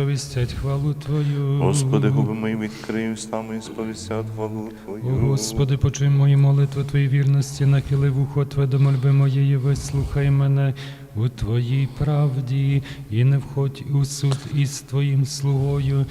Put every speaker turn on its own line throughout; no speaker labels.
Сповістять хвалу Твою.
Господи, губи мої відкрий устами і сповістять хвалу Твою.
О, Господи, почуй мої молитви Твої вірності, нахили вухо Тве до мольби моєї, вислухай мене у Твоїй правді, і не входь у суд із Твоїм слугою.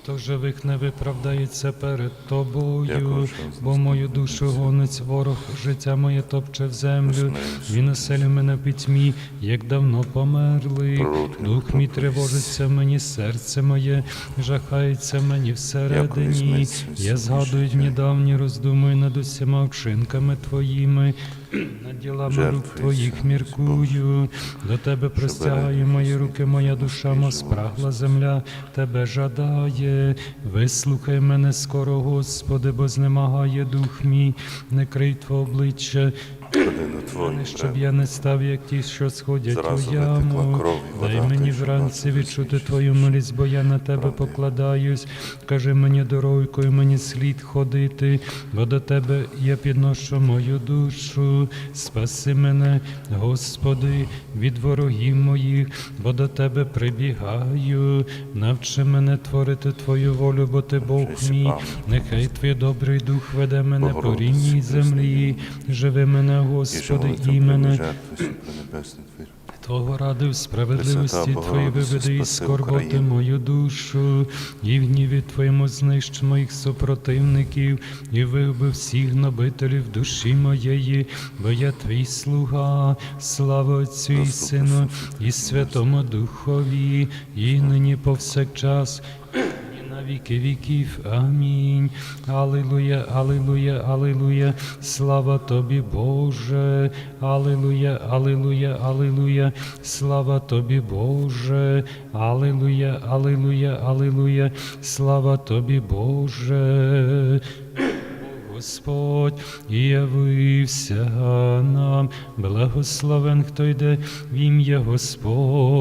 Ніхто живих не виправдається перед тобою, бо мою душу гонить ворог, життя моє топче в землю. Він оселю мене в пітьмі, як давно померли. Дух мій тривожиться мені, серце моє жахається мені всередині. Я згадую дні давні, роздумую над усіма вчинками твоїми, над ділами рук твоїх міркую. До тебе простягаю мої руки, моя душа мо спрагла земля, тебе жадає. Вислухай мене скоро, Господи, бо знемагає дух мій, не крий Твого обличчя.
Твою,
Не, щоб я не став, як ті, що сходять
Зразу
у яму.
кров і
Дай мені вранці відчути твою милість, бо я на тебе
Правди.
покладаюсь. Кажи мені дорогою, мені слід ходити, бо до тебе я підношу мою душу. Спаси мене, Господи, від ворогів моїх, бо до тебе прибігаю. Навчи мене творити твою волю, бо ти Бог мій. Нехай твій добрий дух веде мене по рівній землі. Живи мене,
І
Господи, імене.
жертви.
Того ради в справедливості Твої виведи
спаси
скорботи мою душу, і в гніві Твоєму знищ моїх супротивників, і вигби всіх нобителів душі моєї, бо я Твій слуга, слава Отцю і Сину, і Святому Духові, і нині повсякчас. На віки віків. Амінь. Алилуя, алилуя, алилуя, Слава тобі, Боже. алилуя, алилуя, алилуя, Слава тобі, Боже. алилуя, алилуя, алилуя, Слава тобі, Боже. Господь явився нам, благословен, хто йде в ім'я Господнє.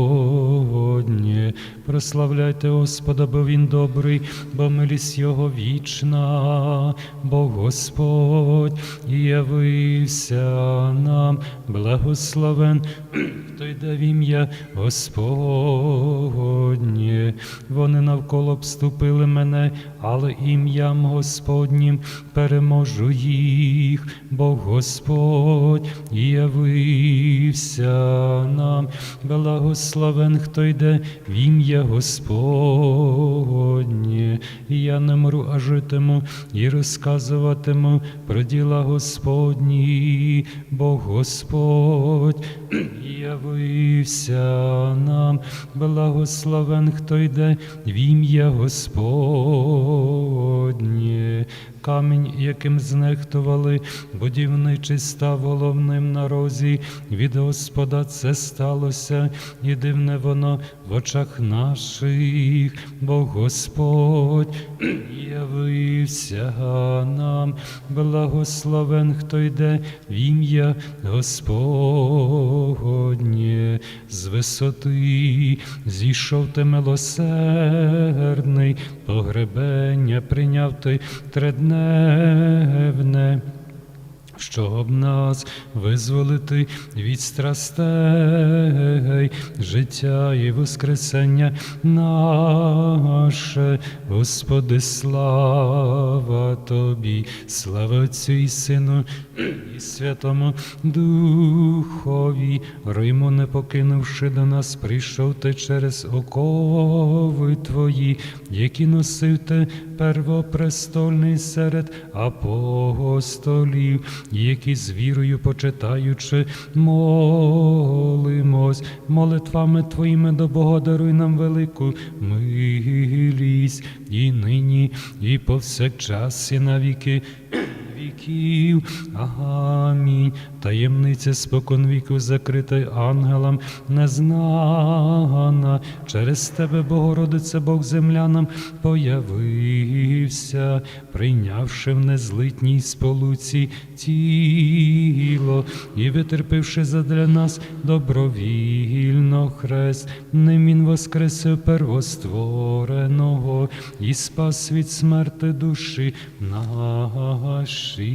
Прославляйте Господа, бо Він добрий, бо милість Його вічна, бо Господь явився нам, благословен, хто йде в ім'я Господнє. Вони навколо обступили мене, але ім'ям Господнім переможу їх, бо Господь явився нам, благословен, хто йде в ім'я Господнє. Я не мру, а житиму і розказуватиму про діла Господні, бо Господь явився нам, благословен, хто йде в ім'я Господнє. Камінь, яким знехтували, будівничий став головним на розі. Від Господа це сталося, і дивне воно в очах наших, бо Господь явився нам, благословен, хто йде в ім'я Господнє, з висоти зійшов ти милосердний, погребення прийняв ти тридневне. Щоб нас визволити від страстей, життя і воскресення наше, Господи, слава Тобі, слава Отцю і Сину, і Святому Духові, Риму не покинувши до нас, прийшов ти через окови Твої, які носив ти первопрестольний серед апостолів, які з вірою почитаючи, молимось, молитвами Твоїми до Бога даруй нам велику милість і нині, і повсякчас, і на віки віків. Амінь. Таємниця спокон віку закрита ангелам незнана. Через тебе, Богородице, Бог землянам появився, прийнявши в незлитній сполуці і витерпивши задля нас добровільно хрест, ним він воскресив первоствореного і спас від смерти душі наші.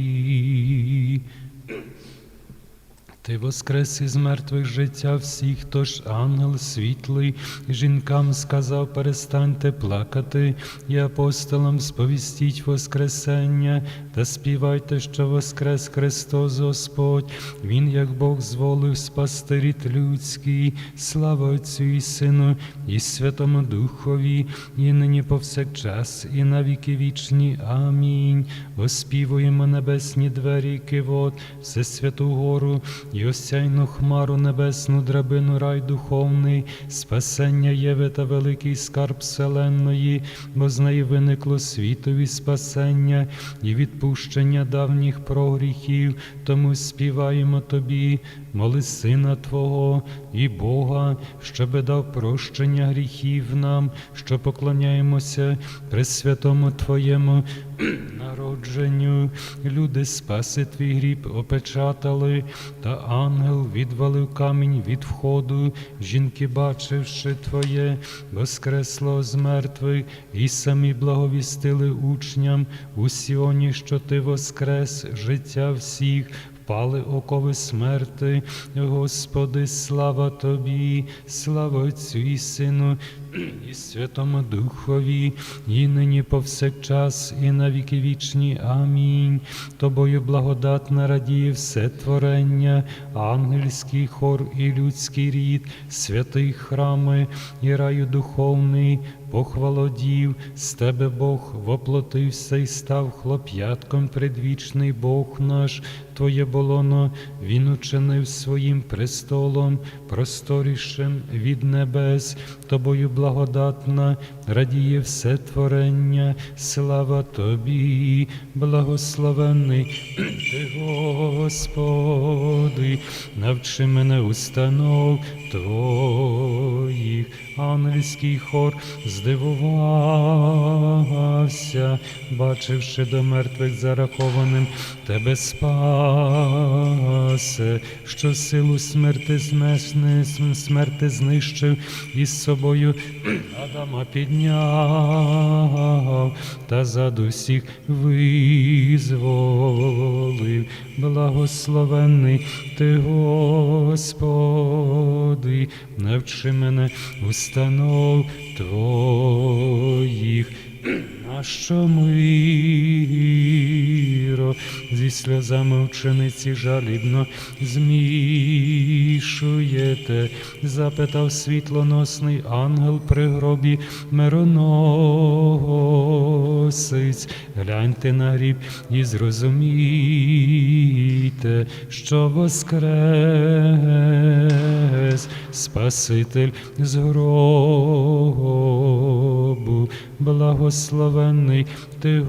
Ти воскрес із мертвих життя всіх, тож ангел світлий, жінкам сказав, перестаньте плакати, і апостолам сповістіть Воскресення, та співайте, що воскрес Христос Господь, Він, як Бог зволив спасти рід людський, слава Отцю і Сину, і Святому Духові, і нині повсякчас, і на віки вічні. Амінь. Оспівуємо небесні двері кивот, Всесвяту гору, і осяйну хмару небесну драбину рай духовний, спасення Єве та великий скарб вселенної, бо з неї виникло світові спасення і відпущення давніх прогріхів, тому співаємо тобі, моли Сина Твого і Бога, щоби дав прощення гріхів нам, що поклоняємося Пресвятому Твоєму народженню. Люди спаси твій гріб опечатали, та ангел відвалив камінь від входу. Жінки, бачивши Твоє, воскресло з мертвих, і самі благовістили учням у Сіоні, що Ти воскрес життя всіх. Впали окови смерти, Господи, слава Тобі, слава Отцю і Сину, і Святому Духові, і нині повсякчас, і на віки вічні. Амінь. Тобою благодатна радіє все творення, ангельський хор і людський рід, святий храми і раю духовний. Похвалодів, з тебе Бог воплотився і став хлоп'ятком предвічний Бог наш, Твоє болоно Він учинив своїм престолом, просторішим від небес, тобою благодатна, радіє все творення, слава Тобі, благословений Ти, Господи, навчи мене установ Твоїх, ангельський хор здивувався, бачивши до мертвих зарахованим тебе спасе, що силу смерти знесне, смерти знищив і з собою Адама підняв та зад усіх визволив. Благословений ти, Господи, навчи мене установ Твоїх. Нащо миро зі сльозами учениці жалібно змішуєте, запитав світлоносний ангел при гробі мироносець. Гляньте на гріб і зрозумійте, що воскрес Спаситель з гробу, благословений ти,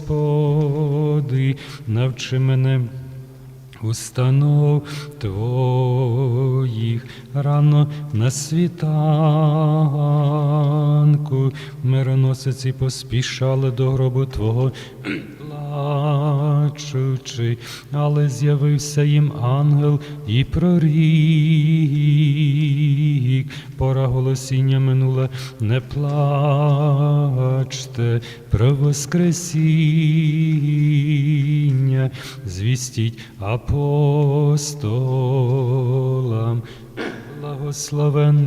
Господи, навчи мене. Установ Твоїх рано на світанку мироносиці поспішали до гробу Твого плачучи, але з'явився їм ангел і прорік. Пора голосіння минула, не плачте про Воскресіння, звістіть апостолам, благословений.